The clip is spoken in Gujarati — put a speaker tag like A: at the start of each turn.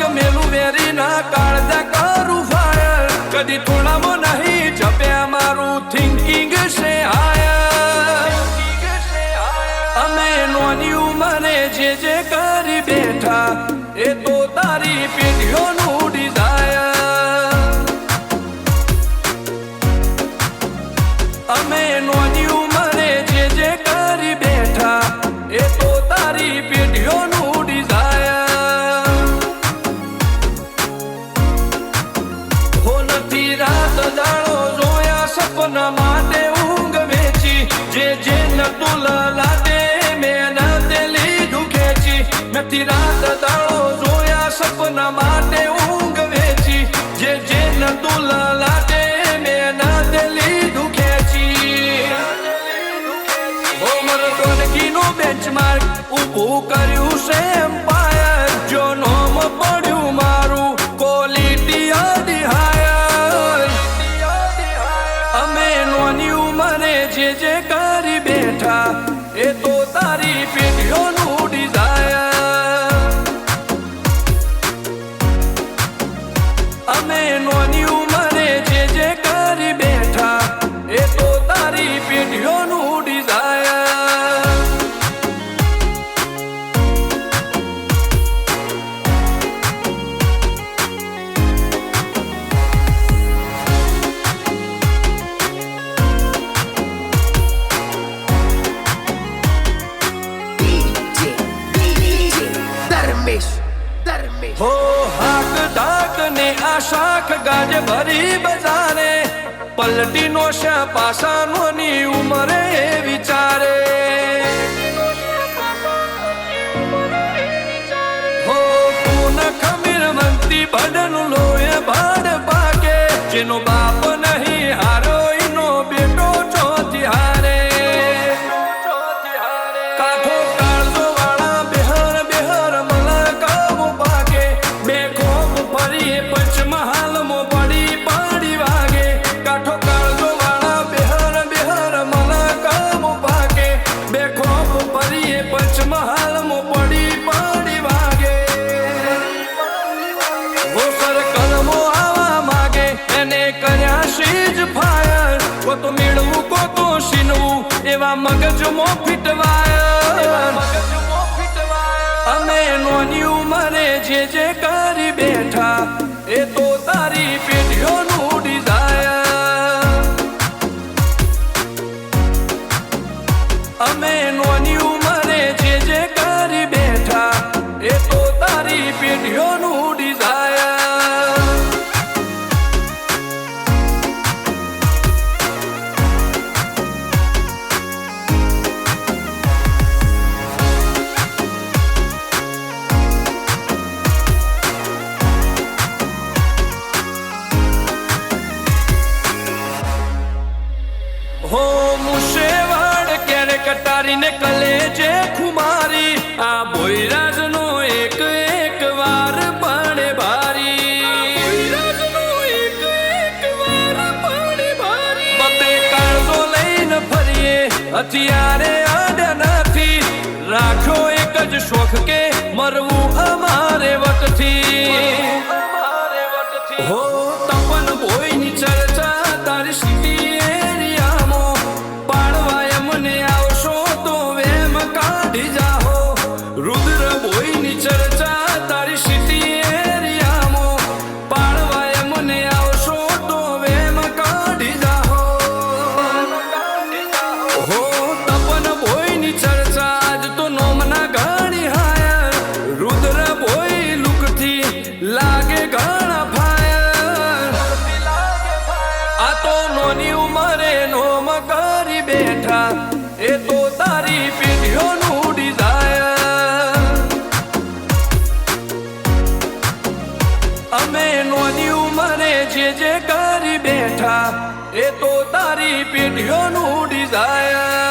A: ગમેલું વેરી ના કાળજા કરું ફાયર. કદી થોડામાં નહીં જપ્યા મારું થિંકિંગ છે હાયર અમે નોની ઉંમરે જે જે કરી બેઠા, એ તો મારું અમે નોની ઉંમરે જે જે કરી બેઠા, એ તો તારી પેઢીઓનું ડિઝાયર અમે નોની શાખ ગાજ ભરી બજારે પલટી નો શા પાસાનો ની ઉમરે વિચારે. હો પૂન ખમીર મંતી બડન લોહે ભાડ પાકે, જેનો બાપ મગજમાં ફીટવાયર અમે નોની ઉંમરે જે જે કરી બેઠા એ તો ક્યારે કટારીને કલે જે ખુમારી. આ બોયરાજ નો એક એક વાર પાણે ભારી. બબે કાળો લઈને ફરીએ હથિયારે આડ્યા નથી. રાખો એક જ શોખ કે મરવું અમારે વટથી. હો કરી એ તો તારી પેઢીઓનું ડિઝાયર